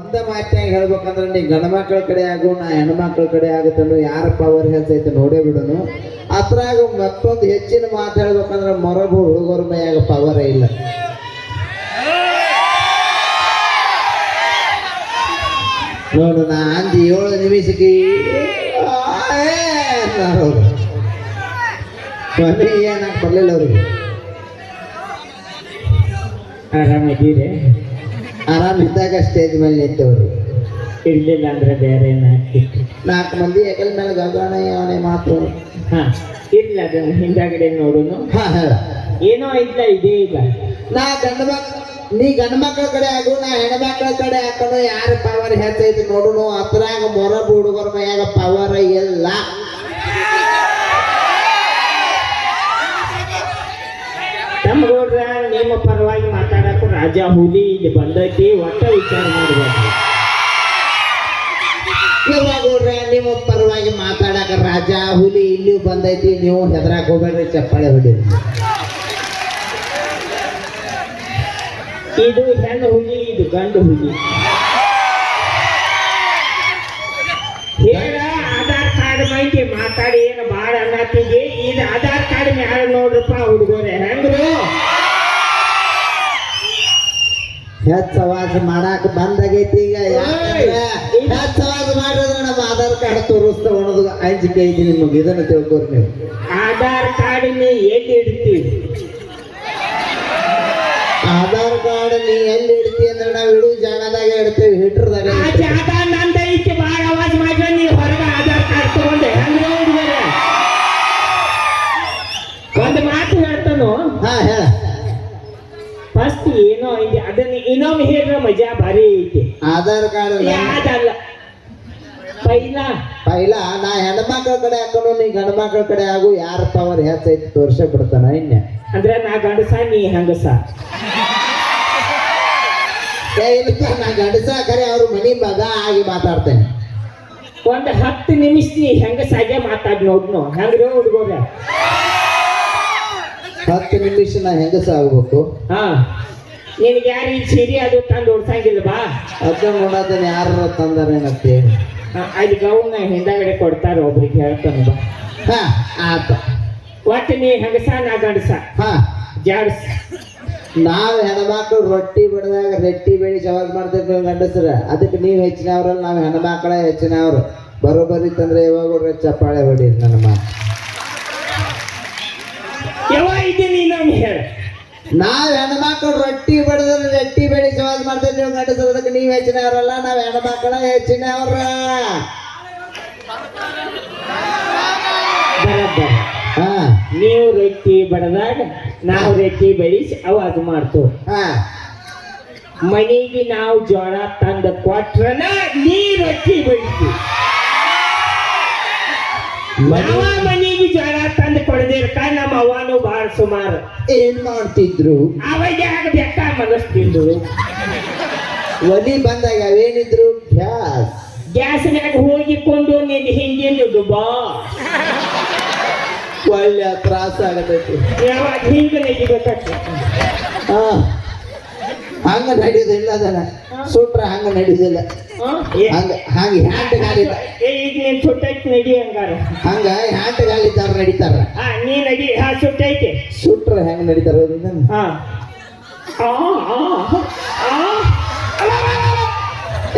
ಒಂದ ಮಾತಿನಾಗ ಹೇಳ್ಬೇಕಂದ್ರೆ ನೀ ಗಂಡ ಮಕ್ಕಳ ಕಡೆ ಆಗು, ನಾ ಹೆಣ್ಮಕ್ಳ ಕಡೆ ಆಗುತ್ತನ್ನು ಯಾರ ಪವರ್ ಹೆಚ್ಚೈತೆ ನೋಡೇ ಬಿಡೋನು. ಅದ್ರಾಗ ಮತ್ತೊಂದು ಹೆಚ್ಚಿನ ಮಾತು ಹೇಳ್ಬೇಕಂದ್ರೆ ಮೊರಬು ಹುಡುಗರ ಮೈಯಾಗ ಪವರ್ ಇಲ್ಲ. ನೋಡು, ನಾ ಅಂದಿ ಏಳು ನಿಮಿಷಕ್ಕೆ ಮನೆ ಏನಕ್ಕೆ ಬರಲಿಲ್ಲ ಅವ್ರಿಗೆ. ಆರಾಮಾಗಿರಿ ಆರಾಮ್ ಇದ್ದಾಗ ಸ್ಟೇಜ್ ಮೇಲೆ ನಿಂತವ್ರು. ಇರ್ಲಿಲ್ಲ ಅಂದ್ರೆ ಬೇರೆ ನಾಲ್ಕು ಮಂದಿ ಹೆಗಲ್ ಮೇಲೆ ಗಗನ ಯಾವನೇ ಮಾತು. ಹಾ ಇಲ್ಲ ಅದನ್ನು ಹಿಂದಾಗಡೆ ನೋಡುನು. ಹಾ ಹೇಳ. ಏನೋ ಇಲ್ಲ ಇದೇ ಇಲ್ಲ ನಾ ಗಂಡ ಮಕ್ ನೀ ಗಂಡ ಮಕ್ಕಳ ಕಡೆ ಆಗು ನಾ ಹೆಣ್ಮಕ್ಳ ಕಡೆ ಹಾಕೊಂಡು ಯಾರ ಪವರ್ ಹೆಚ್ಚೈತಿ ನೋಡುನು. ಅದ್ರಾಗ ಮೊರಬ್ ಹುಡುಗರ ಮೈಯಾಗ ಪವರ್ ಇಲ್ಲ. ತಮ್ಮಗೌಡ್ರ ನಿಮ್ಮ ಪರವಾಗಿ ಮಾತಾಡಕ್ಕೂ ರಾಜ ಹುಲಿ ಇಲ್ಲಿ ಬಂದೈತಿ ಒಟ್ಟ ವಿಚಾರ ಮಾಡಬೇಕು ಇವಾಗ ನೋಡ್ರಿ ನಿಮ್ಮ ಪರವಾಗಿ ಮಾತಾಡಕ ರಾಜ ಹುಲಿ ಇಲ್ಲಿ ಬಂದೈತಿ ನೀವು ಹೆದರಾಕ್ ಹೋಗ್ಬೇಡ್ರಿ ಚಪ್ಪಾಳೆ ಹೊಡಿ ಇದು ಹೆಣ್ಣು ಹುಲಿ ಇದು ಗಂಡು ಹುಲಿ. ಹೇಳ ಆಧಾರ್ ಕಾರ್ಡ್ ಮಾಹಿತಿ ಮಾತಾಡಿ. ಹೆಚ್ಚ ಸವಾಸ ಮಾಡಾಕ ಬಂದಾಗೈತಿ ಈಗ ಹೆಚ್ಚವಾಸ ಮಾಡಿದ್ರೆ ನಮ್ಮ ಆಧಾರ್ ಕಾರ್ಡ್ ತೋರಿಸ್ತಾ ಅನ್ನೋದು ಅಂಜಿಕೆ ಐತಿ ನಿಮಗೆ ಇದನ್ನ ತಿಳ್ಕೊರಿ ನೀವು. ಆಧಾರ್ ಕಾರ್ಡ್ ನೀ ಎಲ್ಲಿ ಇಡ್ತೀವಿ ಆಧಾರ್ ಕಾರ್ಡ್ ನೀ ಎಲ್ಲಿ ಇಡ್ತೀವಿ ಅಂದ್ರೆ ನಾವು ಇಡೋ ಜಾಗದಾಗ ಇಡ್ತೇವೆ ಹಿಟ್ರದಾಗ ಇನ್ನೊಮ್ಮೆ ಹೇಳ್ರ ಮಜಾ ಭಾರಿ ಐತಿ. ಆಧಾರ್ ಕಾರ್ಡ್ ಯಾವ್ದಲ್ಲ ಪೈಲ. ಪೈಲ ನಾ ಹೆಣ್ಮಕ್ಳ ಕಡೆ ಹಾಕೊಂಡು ನೀ ಗಂಡ್ಮಕ್ಳ ಕಡೆ ಆಗು ಯಾರ ಪವರ್ ಹೆಚ್ಚೈತಿ ತೋರ್ಸ ಬಿಡ್ತಾನ ಇನ್ನ. ಅಂದ್ರೆ ನಾ ಗಂಡಸ ನೀ ಹೆಂಗಸ. ಏ ಇಲ್ಲಪ್ಪ ನಾ ಗಂಡಸ ಕರೆ ಅವ್ರ ಮನಿ ಮಗ ಆಗಿ ಮಾತಾಡ್ತೇನೆ. ಒಂದ್ ಹತ್ತು ನಿಮಿಷ ನೀ ಹೆಂಗಸಾಗೆ ಮಾತಾಡ್ ನೋಡ್ನು ಹೆಂಗ್ರೆ ಹುಡುಗರ ಹತ್ತು ನಿಮಿಷ ನಾ ಹೆಂಗಸ ಆಗ್ಬೇಕು? ಹಾ. ನಿನಗೆ ಯಾರು ಈ ಸೀರೆ ಅದು ತಂದು ಓಡ್ಸಂಗಿಲ್ಲ ಬಾ. ನೋಡೋದನ್ನ ಯಾರ ತಂದರೆ ಆ, ಅಲ್ಲಿ ಗೌನ ಹಿಂದಗಡೆ ಕೊಡ್ತಾರೆ ಒಬ್ರಿಗೆ ಹೇಳ್ತಾನ ಬಾ. ಹಾ ಆತ ಒಟ್ಟು ನೀ ಹೆಂಗಸ ನಾ ಗಂಡಸ. ಹಾ. ಜಾಡ್ಸ್. ನಾವು ಹೆಣ್ಮಕ್ಳು ರೊಟ್ಟಿ ಬಿಡದಾಗ ರೊಟ್ಟಿ ಬೆಳಿ ಜವಾಬ್ ಮಾಡ್ತಿರ್ತೀವಿ ಗಂಡಸ್ರ. ಅದಕ್ಕೆ ನೀವ್ ಹೆಚ್ಚಿನವ್ರಲ್ಲ ನಾವು ಹೆಣ್ಮಕ್ಳ ಹೆಚ್ಚಿನವ್ರು. ಬರೋಬ್ಬರಿ ತಂದ್ರೆ ಯಾವಾಗ ಚಪ್ಪಾಳೆ ಹೊಡೀರಿ ನನ್ನ ಮಾತು. ನಾವ್ ಹೆಣ್ಮಕ್ಳು ರೊಟ್ಟಿ ಬಡದ್ರೆ ರೊಟ್ಟಿ ಬೆಳಿ ಸವಾಲ್ ಮಾಡ್ತೇವೆ ನೀವು ಅದಕ್ಕೆ ನೀವ್ ಹೆಚ್ಚಿನವ್ರಲ್ಲ ನಾವ್ ಹೆಣ್ಮಕ್ಳ ಹೆಚ್ಚಿನ ಹಾ. ನೀವು ರೊಟ್ಟಿ ಬಡದಾಗ ನಾವು ರೊಟ್ಟಿ ಬೆಳೆಸಿ ಅವಾಗ ಮಾಡ್ತೇವೆ. ಹಾ. ಮನೆಗೆ ನಾವು ಜೋಳ ತಂದು ಕೊಟ್ರನ ನೀ ರೊಟ್ಟಿ ಬೆಳಿತೀವಿ ಜೋಳ ತಂದು ಕೊಡದಿರ್ಕ ನಮ್ಮ ಅವ್ವನು ಬಹಳ ಸುಮಾರು. ಏನ್ ಮಾಡ್ತಿದ್ರು? ಅವಾಗ ಯಾಕೆ ಬೆಕ್ಕ ಮನಸ್ತಿದ್ರು ಒಲಿ ಬಂದಾಗ ಅವೇನಿದ್ರು? ಗ್ಯಾಸ್. ಗ್ಯಾಸ್ನ್ಯಾಗ ಹೋಗಿಕೊಂಡು ನಿನ್ ಹಿಂದಿನ ಬಾ. ಒಳ್ಳೆ ತ್ರಾಸ ಆಗತೈತಿ ಯಾವಾಗ ಹಿಂಗೆ ನೆಗಿಬೇಕಾಗ್ತದೆ ಹಾ ಹಂಗ ನಡೆಯುದಿಲ್ಲ ಅದನ್ನ ಸುಟ್ರ ಹಂಗ ನಡೆಯುದಿಲ್ಲ. ಹಂಗ ಹಂಗ ಏ, ಈಗ ನೀನ್ ಸುಟ್ಟೈತಿ ನಡಿ ಹಂಗಾರ. ಹಂಗ ಹ್ಯಾಂಟ್ ತರ ನಡೀತಾರ. ಹಾ ನೀ ನಡಿ. ಹಾ ಸುಟ್ಟೈತಿ. ಸುಟ್ರ ಹೆಂಗ ನಡೀತಾರ ಅದನ್ನ? ಹಾ. ಆ, ಆ, ಆ.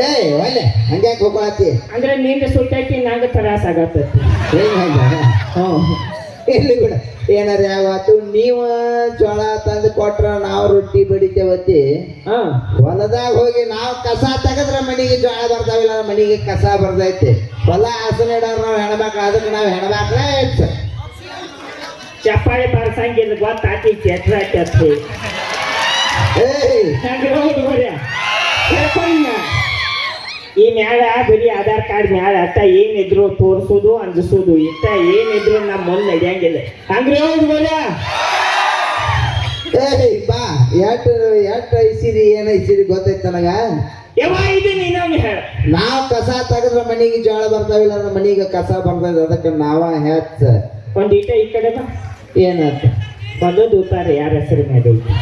ಏ ಒಳ್ಳೆ ಹಂಗ್ಯಾಕೆ ಹೋಗ್ಕೊಳತಿ ಅಂದ್ರೆ ನಿಂದ ಸುಟ್ಟೈತಿ ನಂಗೆ ತ್ರಾಸ ಆಗತ್ತೆ ಹೇಗೆ? ಹಂಗ ಹ್ಮ್. ಎಲ್ಲಿ ಬಿಡ ಏನಾರ ಯಾವತ್ತು ನೀವು ಜೋಳ ತಂದು ಕೊಟ್ರ ನಾವು ರೊಟ್ಟಿ ಬಡಿತೇವತ್ತಿ ಹಾ. ಹೊಲದಾಗ ಹೋಗಿ ನಾವು ಕಸ ತೆಗದ್ರ ಮನಿಗೆ ಜೋಳ ಬರ್ತಾವಿಲ್ಲ ಮನೆಗೆ ಕಸ ಬರ್ತೈತಿ. ಹೊಲ ಹಸನ ಇಡೋರು ನಾವು ಹೆಣ್ಮಕ್ಳು ಅದಕ್ಕೆ ನಾವು ಹೆಣ್ಮಕ್ಳೇ ಚಪ್ಪಾಳೆ ಬಾರ್ಸಂಗಿಲ್ಲ ಗೊತ್ತಾತಿ ಕೆಟ್ಟ ಕೆತ್ತಿ ಏಯ್. ಈ ಮ್ಯಾಲ ಬರೀ ಆಧಾರ್ ಕಾರ್ಡ್ ಮ್ಯಾಲ ಅತ್ತ ಏನಿದ್ರು ತೋರಿಸೋದು ಅಂಜಿಸೋದು. ಇಷ್ಟ ಏನಿದ್ರು ನಮ್ಮ ಮುಂದೆ ನಡೆಯಂಗಿಲ್ಲ. ಹಂಗ್ರಿ ಹುಡುಗರ ಏಯ್ ಬಾ. ಎಟ್ ಎಟ್ ಐಸಿರಿ ಏನ್ ಐಸಿರಿ ಗೊತ್ತೈತ್ ನನಗ? ಇದು ನೀನೊಮ್ಮೆ ಹೇಳ. ನಾವ್ ಕಸ ತೆಗೆದ್ರ ಮನಿಗೆ ಜೋಳ ಬರ್ತಾವಿಲ್ಲ ಅಂದ್ರೆ ಮನೆಗೆ ಕಸ ಬರ್ತದೆ ಅದಕ್ಕೆ ನಾವ ಹೆಚ್ಚ. ಒಂದ್ ಈಟ ಈ ಕಡೆ ಬಾ. ಏನಂತ ಬಂದದ್ದು ಉತ್ತಾರೆ ಯಾರ ಹೆಸರು ಮೇಲೆ ಐತಿ?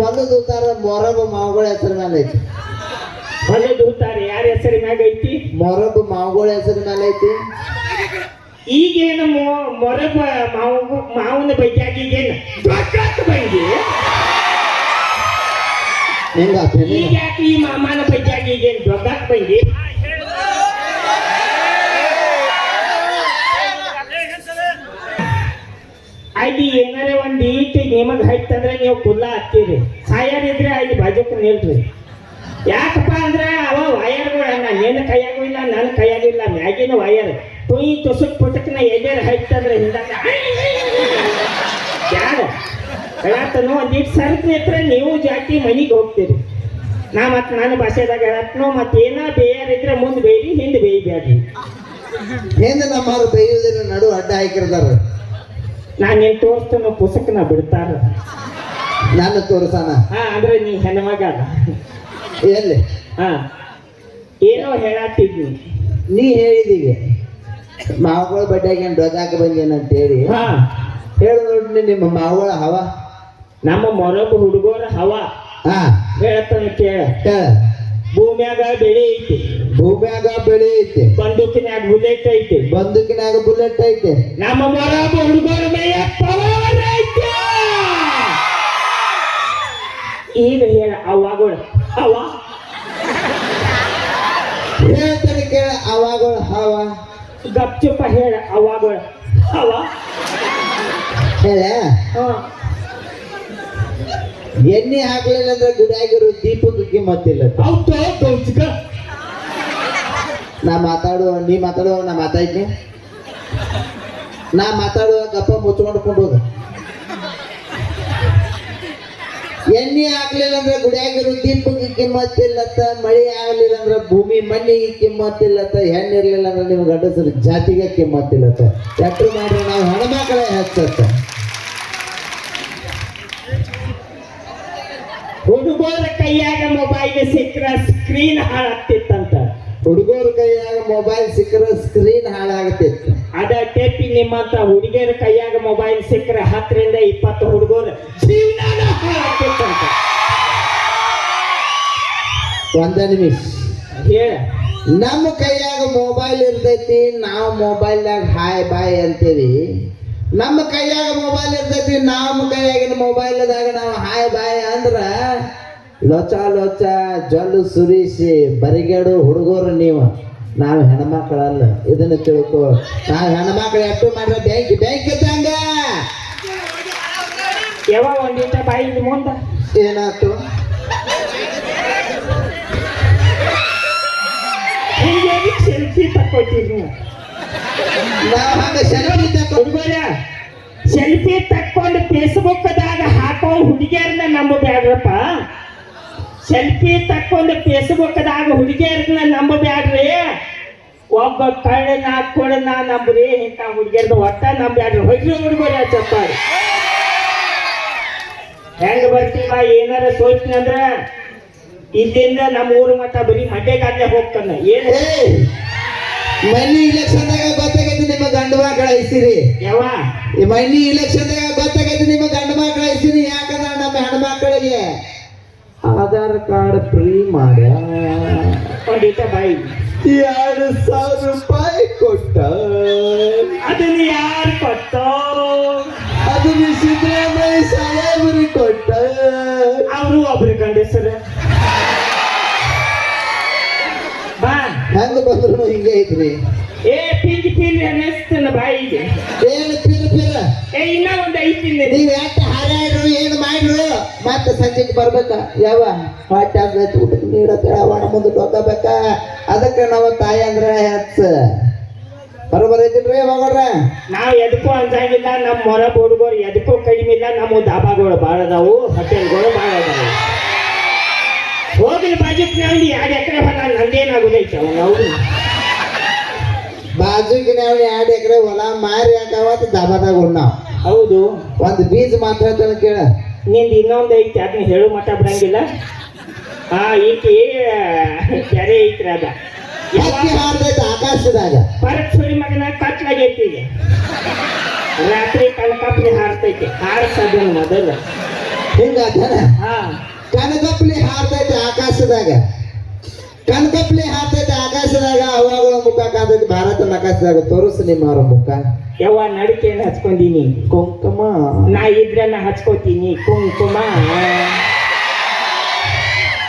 ಹೊಲದ ಉತ್ತಾರ ಮೊರಬ ಮಾವುಗಳ ಹೆಸರು ಮೇಲೆ ಐತಿ. ಹೊಲದ ಉತ್ತಾರ ಯಾರ ಹೆಸರಿ ಮ್ಯಾಗ ಐತಿ? ಮೊರಬ ಮಾವುಗಳ ಹೆಸರು ಮೇಲೆ ಐತಿ. ಈಗೇನು ಮೊರಬ ಮಾವು ಮಾವನ ಬಗ್ಗೆ ಈಗೇನು ದೊಡ್ಡ ಬಂದಿ ಹೆಂಗ ಈಗ ಈ ಮಾಮನ ಬಗ್ಗೆ ಈಗೇನು ದೊಡ್ಡ ಬಂದಿ ನಿಮಗ್ ಹೈತಂದ್ರೆ ನೀವು ಕುಲ್ಲ ಹಾಕ್ತೀರಿ. ಸಾಯರ್ ಇದ್ರೆ ಅಲ್ಲಿ ಬಾಜುಕ್ ನಿಲ್ರಿ. ಯಾಕಪ್ಪ ಅಂದ್ರೆ ಅವ ವಯರ್ಗಳು ನಿನ್ನ ಕೈಯಾಗೂ ಇಲ್ಲ, ನನ್ನ ಕೈಯಾಗೂ ಇಲ್ಲ. ಮ್ಯಾಗಿನ ವಯರ್ ತುಯಿ ತುಸುಕ್ ಪುಟಕ್ನ ಎದೇರ್ ಹೈತಂದ್ರೆ ಹಿಂದಾಗ. ಯಾರು? ಹೇಳತ್ತನು ಒಂದಿಟ್ಟು ಸರಕು ಇದ್ರೆ ನೀವು ಜಾತಿ ಮನಿಗೆ ಹೋಗ್ತೀರಿ. ನಾ ಮತ್ತೆ ನನ್ನ ಭಾಷೆದಾಗ ಹೇಳತ್ನು ಮತ್ತೆ ಏನ ಬೇಯರ್ ಇದ್ರೆ ಮುಂದೆ ಬೇಯ್ರಿ, ಹಿಂದೆ ಬೇಯ್ಬೇಡ್ರಿ ಹಿಂದೆ ನಮ್ಮ ಬೇಯುವುದರ ನಡು ಅಡ್ಡ ಹಾಕಿರ್ತಾರ ನಾನು ನಿನ್ ಪುಸ್ತಕ ಪುಸ್ತಕನ ಬಿಡ್ತಾರ ನಾನು ತೋರಿಸಾನ ಹಾ ಅಂದ್ರೆ ನೀ ಹೆಣ್ಮಗ ಎಲ್ಲಿ? ಹಾ. ಏನೋ ಹೇಳತ್ತಿದ್ನಿ ನೀ ಹೇಳಿದೀವಿ ಮಾವುಗಳ ಬಡ್ಡಿಯಾಗ ಏನ್ ಧ್ವಜಾಕ ಬಂದೇನಂತ ಹೇಳಿ ಹಾ. ಹೇಳು ನೋಡ್ರಿ ನಿಮ್ಮ ಮಾವುಗಳ ಹವ. ನಮ್ಮ ಮೊರಬ ಹುಡುಗರ ಹವ. ಹಾ. ಹೇಳ್ತಾನೆ ಕೇಳ. ಭೂಮ್ಯಾಗ ಬೆಳೆ ಐತಿ. ಭೂಮ್ಯಾಗ ಬೆಳಿ ಐತಿ. ಬಂದೂಕಿನಾಗ ಬುಲೆಟ್ ಐತೆ. ಬಂದೂಕಿನಾಗ ಬುಲೆಟ್ ಐತೆ. ನಮ್ಮ ಮರ ಹುಡುಗರ ಮೇಲೆ ಪವರ್ ಐತಿ ಈಗ ಹೇಳ ಅವಾಗಳು ಅವ? ಹೇಳ್ತಾನೆ ಕೇಳ ಅವಾಗೋಳ ಹವ ಗಪ್ಚುಪ್ಪ ಹೇಳ ಅವಾಗಳು ಹವ ಹೇಳ? ಎಣ್ಣೆ ಹಾಕ್ಲಿಲ್ಲ ಅಂದ್ರೆ ಗುಡಿಯಾಗಿರೋ ದೀಪಕ್ಕೆ ಕಿಮ್ಮತ್ತಿಲ್ಲ. ಹೌದು ನಾ ಮಾತಾಡುವ ನೀ ಮಾತಾಡೋ, ನಾ ಮಾತಾಡ್ತೀನಿ. ನಾ ಮಾತಾಡುವ ಗಪ್ಪ ಮುಚ್ಕೊಂಡ್ಕೊಂಡು ಹೋಗ. ಎಣ್ಣೆ ಆಗ್ಲಿಲ್ಲ ಅಂದ್ರೆ ಗುಡಿಯಾಗಿರೋ ದೀಪಕ್ಕೆ ಕಿಮ್ಮತ್ತಿಲ್ಲತ್ತ, ಮಳೆ ಆಗ್ಲಿಲ್ಲ ಅಂದ್ರೆ ಭೂಮಿ ಮಣ್ಣಿಗೆ ಕಿಮ್ಮತ್ತಿಲ್ಲತ್ತ ಹೆಣ್ಣು ಇರ್ಲಿಲ್ಲ ಅಂದ್ರೆ ನಿಮ್ಮ ಗಂಡಸರ ಜಾತಿಗೆ ಕಿಮ್ಮತ್ತಿಲ್ಲತ್ತ. ಎಟ್ರು ಮಾಡ್ರೆ ನಾವು ಹೆಣ್ಮಕ್ಳೇ ಹೆಚ್ಚತ್ತ. ಹುಡುಗರ ಕೈಯಾಗ ಮೊಬೈಲ್ ಸಿಕ್ಕ್ರ ಸ್ಕ್ರೀನ್ ಹಾಳಾಗ್ತಿತ್ತಂತ. ಹುಡುಗರ ಕೈಯಾಗ ಮೊಬೈಲ್ ಸಿಕ್ಕರೆ ಸ್ಕ್ರೀನ್ ಹಾಳಾಗುತ್ತೆ. ಅದ ಟೇಪಿ ನಿಮ್ಮಂತ ಹುಡುಗರ ಕೈಯಾಗ ಮೊಬೈಲ್ ಸಿಕ್ಕರೆ ಹತ್ತರಿಂದ ಇಪ್ಪತ್ತು ಹುಡುಗರು ಜೀವನ ಹಾಳಾಗ್ತಿತ್ತಂತ ಒಂದ ನಿಮಿಷ. ಹೇಳ. ನಮ್ಮ ಕೈಯಾಗ ಮೊಬೈಲ್ ಇರ್ತೈತಿ ನಾವು ಮೊಬೈಲ್ದಾಗ ಹಾಯ್ ಬಾಯ್ ಅಂತೀವಿ ನಮ್ಮ ಕೈಯಾಗ ಮೊಬೈಲ್ ಇರ್ತೈತಿ ನಮ್ಮ ಕೈಯಾಗಿನ ಮೊಬೈಲ್ದಾಗ ನಾವು ಹಾಯ್ ಬಾಯ್ ಅಂದ್ರ ಲೊಚ ಲೋಚ ಜೊಲ್ಲು ಸುರಿಸಿ ಬರಿಗೇಡು ಹುಡುಗರು ನೀವು. ನಾವು ಹೆಣ್ಮಕ್ಳಲ್ಲ ಇದನ್ನ ತಿಳ್ಕೊ. ನಾವು ಹೆಣ್ಮಕ್ಳು ಎಷ್ಟು ಮಾಡ್ರೆ ಬ್ಯಾಂಕ್ ಬ್ಯಾಂಕ್ ಇದ್ದಂಗ ಯಾವ ಒಂದಿಟ ಬಾಯಿ ಮುಂದ. ಏನಾಯ್ತು? ಸೆಲ್ಫಿ ನೀವು. ಹಂಗೆ ಸೆಲ್ಫಿ ಸೆಲ್ಫಿ ತಕ್ಕೊಂಡು ಫೇಸ್ಬುಕ್ದಾಗ ಹಾಕೋ ಹುಡುಗಿಯರನ್ನ ನಂಬಬ್ಯಾಡ್ರಪ್ಪ ಸೆಲ್ಫಿ ತಕ್ಕೊಂಡು ಫೇಸ್ಬುಕ್ದಾಗ ಹುಡುಗಿಯರನ್ನ ನಂಬಬ್ಯಾಡ್ರಿ. ಒಬ್ಬ ಕಳ್ಳ ನಾಲ್ಕು ನಾ ನಂಬ್ರಿ ಇಂಥ ಹುಡುಗಿಯರ್ದು ಒಟ್ಟ ನಂಬ್ಯಾಡ್ರಿ. ಹೋಗ್ರಿ ಹುಡುಗರ ಚಪ್ಪಾರಿ ಹೆಂಗ ಬರ್ತೀವ ಏನಾರ ಸೋಚ್ನ ಅಂದ್ರ ಇಲ್ಲಿಂದ ನಮ್ಮ ಊರು ಮಟ್ಟ ಬರೀ ಮಡ್ಡೆಗಾದ್ಲೆ ಹೋಗ್ತಾನ. ಏನ್ ಏಯ್ ಮನಿ ಇಲೆಕ್ಷನ್ದಾಗ ಗೊತ್ತಾಗೈತಿ ನಿಮ್ಮ ಗಂಡು ಮಕ್ಕಳ ಐಸಿರಿ. ಯಾವ ಈ ಮನಿ ಇಲೆಕ್ಷನ್ದಾಗ ಗೊತ್ತಾಗೈತಿ ನಿಮ್ಮ ಗಂಡು ಮಕ್ಕಳ ಐಸಿರಿ. ಆಧಾರ್ ಕಾರ್ಡ್ ಫ್ರೀ ಮಾಡ್ಯ ಒಂದಿಟ ಬಾಯಿ. ಎರಡು ಸಾವಿರ ರೂಪಾಯಿ ಕೊಟ್ಟ. ಅದನ್ನ ಯಾರು ಕೊಟ್ಟ? ಅದು ಸಿದ್ದರಾಮಯ್ಯ ಸಾಹೇಬರು ಕೊಟ್ಟ. ಅವರು ಒಬ್ರು ಗಂಡಸರ. ಬಾ. ಹೆಂಗ ಬಂದ್ರು ಹಿಂಗೆ ಐತ್ರಿ ಏ ಪಿಂಜಿ ಪಿಂಜಿ ಅನ್ನಿಸ್ತನ ಬಾಯಿಗೆ. ಏನು ಪಿರ ಏ ಇನ್ನ ಒಂದ್ ಐತಿ ನೀವ್ ಎಷ್ಟು ಹಾರಾಡ್ರು ಏನು ಮಾಡ್ರು ಮತ್ತೆ ಸಂಜೆಗೆ ಬರ್ಬೇಕ? ಯಾವ ಹೊಟ್ಟೆ ಆಗ್ಲೈತಿ ಊಟಕ್ಕೆ ನೀಡತ್ತ ಅವಣ ಮುಂದೆ ಹೋಗಬೇಕ ಅದಕ್ಕೆ ನಾವು ತಾಯಿ ಅಂದ್ರೆ ಹೆಚ್ಚ ಬರೋಬರ್ ಐತಿಲ್ರಿ ಹೋಗೋಡ್ರ ನಾವ್ ಎದಕ್ಕೂ ಅಂಜಂಗಿಲ್ಲ ನಮ್ಮ ಮೊರ ಹುಡುಗರು ಎದಕ್ಕೂ ಕಡಿಮೆ ಇಲ್ಲ ನಮ್ಮ ದಾಬಾಗಳು ಭಾಳ ಅದಾವು ಹೋಟೆಲ್ಗಳು ಭಾಳ ಅದಾವು. ಹೋಗ್ಲಿ ಬಾಜಿತ್ ನಾವು ಎರಡು ಎಕರೆ ಹೊಲ ನಂದೇನಾಗುದೈತೆ ಅವನು ಅವ್ರು ಬಾಜುಗಿನ ಎರಡು ಎಕರೆ ಹೊಲ ಮಾರಿ ಹಾಕವತ್ತು ದಾಬಾದಾಗ ಉಣ್ಣಾವ್ ಹೌದು. ಒಂದು ಬೀಜ ಮಾತ್ರ ಅಂತ ಕೇಳ. ನಿಂದು ಇನ್ನೊಂದು ಐತಿ ಅದನ್ನ ಹೇಳು ಮಟ್ಟ ಬಿಡಂಗಿಲ್ಲ. ಹಾ ಈಕಿ ಕೆರೆ ಐತ್ರಿ ಅದ. ಹಕ್ಕಿ ಹಾರ್ದೈತೆ ಆಕಾಶದಾಗ. ಪರಕ್ಷುರಿ ಮಗನ ಕತ್ಲಾಗೈತಿ. ಈಗ ರಾತ್ರಿ ಕನಕಾಪುರಿ ಹಾರ್ತೈತಿ ಹಾರಿಸೋದನ್ನ ಮೊದಲು. ಹಿಂಗಾತನ? ಹಾ. ಕನಕಪ್ಲಿ ಹಾರ್ತೈತೆ ಆಕಾಶದಾಗ. ಆಕಾಶದಾಗ ಅವಾಗ ಮುಖ ಕಾದೈತಿ ಭಾರತ ನಕಾಶದಾಗ ತೋರಿಸು ನಿಮ್ಮವ್ರ ಮುಖ ಯವ್ವ ನಡಿಕೆಯನ್ನು ಹಚ್ಕೊಂಡೀನಿ. ಕುಂಕುಮ. ನಾ ಇದ್ರನ್ನ ಹಚ್ಕೋತೀನಿ. ಕುಂಕುಮ.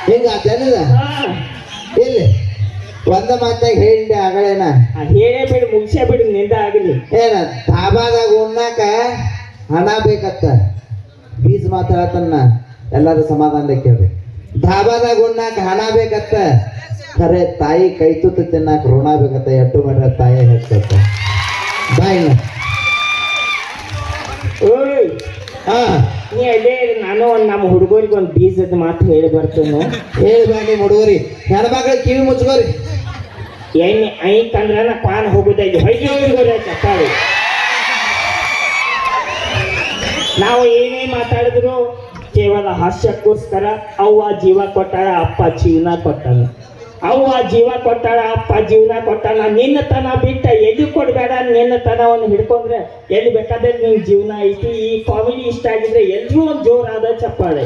ಹಿಂಗ ಹಾ. ಇಲ್ಲಿ ಒಂದ ಮಾತಾಗ ಹೇಳಿ ಆಗಳೇನ ಹೇಳೇ ಬಿಡು ಮುಗಿಸೇ ಬಿಡು ನಿಂದ ಆಗಲಿ. ಏನ ತಾಬಾದಾಗ ಉಣ್ಣಾಕ ಹಣ ಬೇಕತ್ತ? ಬೀಜ ಮಾತಾಡತನ್ನ ಎಲ್ಲಾರು ಸಮಾಧಾನ ಕೇಳ್ರಿ ಧಾಬಾದಾಗ ಉಣ್ಣಾಕ ಹಣ ಬೇಕತ್ತ? ಖರೆ ತಾಯಿ ಕೈ ತುತ್ತು ತಿನ್ನಕ್ಕೆ ಋಣ ಬೇಕತ್ತ ಎಟ್ಟು ಮಾಡ್ರ ತಾಯಿ ಹೆಚ್ಚತ್ತ ಬಾಯಿನ ಓಯ್ ಹಾ. ನೀ ನಾನು ಒಂದು ನಮ್ಮ ಹುಡುಗರಿಗೆ ಒಂದು ಬೀಜದ ಮಾತು ಹೇಳಿ ಬರ್ತೇನೆ. ಹೇಳಿ ಬಾ ನಿಮ್ಮ ಹುಡುಗರಿ ಹೆಣ್ಮಕ್ಳು ಕಿವಿ ಮುಚ್ಕೋರಿ. ಎಣ್ಣೆ ಐತಂದ್ರ ನಾ ಪಾನ್ ಹೋಗುದೈದು ಚಪ್ಪಾಳಿ ನಾವು ಏನೇ ಮಾತಾಡಿದ್ರು ಕೇವಲ ಹಾಸ್ಯಕ್ಕೋಸ್ಕರ ಅವ್ವ ಜೀವ ಕೊಟ್ಟಾರ ಅಪ್ಪ ಜೀವನ ಕೊಟ್ಟಾಳ ಅವ್ವ ಜೀವ ಕೊಟ್ಟಾಳ, ಅಪ್ಪ ಜೀವನ ಕೊಟ್ಟಾಳ, ನಿನ್ನ ತನ ಬಿಟ್ಟ ಎಲ್ಲಿ ಕೊಡಬೇಡ? ನಿನ್ನ ತನವನ್ನು ಹಿಡ್ಕೊಂಡ್ರೆ ಎಲ್ಲಿ ಬೇಕಾದ್ರೆ ನಿನ್ ಜೀವನ ಐತಿ. ಈ ಕಾಮಿಡಿ ಇಷ್ಟ ಆಗಿದ್ರೆ ಎಲ್ರೂ ಒಂದು ಜೋರಾದ ಚಪ್ಪಾಳೆ.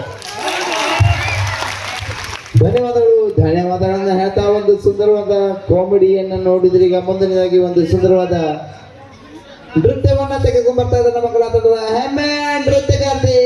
ಧನ್ಯವಾದಗಳು, ಧನ್ಯವಾದಗಳನ್ನ ಹೇಳ್ತಾ ಒಂದು ಸುಂದರವಾದ ಕಾಮಿಡಿಯನ್ನ ನೋಡಿದ್ರಿ ಈಗ ಮುಂದಿನದಾಗಿ ಒಂದು ಸುಂದರವಾದ ನೃತ್ಯವನ್ನ ತೆಗೆದುಕೊಂಡು ಬರ್ತಾ ಇದ್ದಾರೆ ನಮ್ಮ ಕಲಾತಂಡದ ಹೆಮ್ಮೆ ನೃತ್ಯಗಾರ್ತಿ.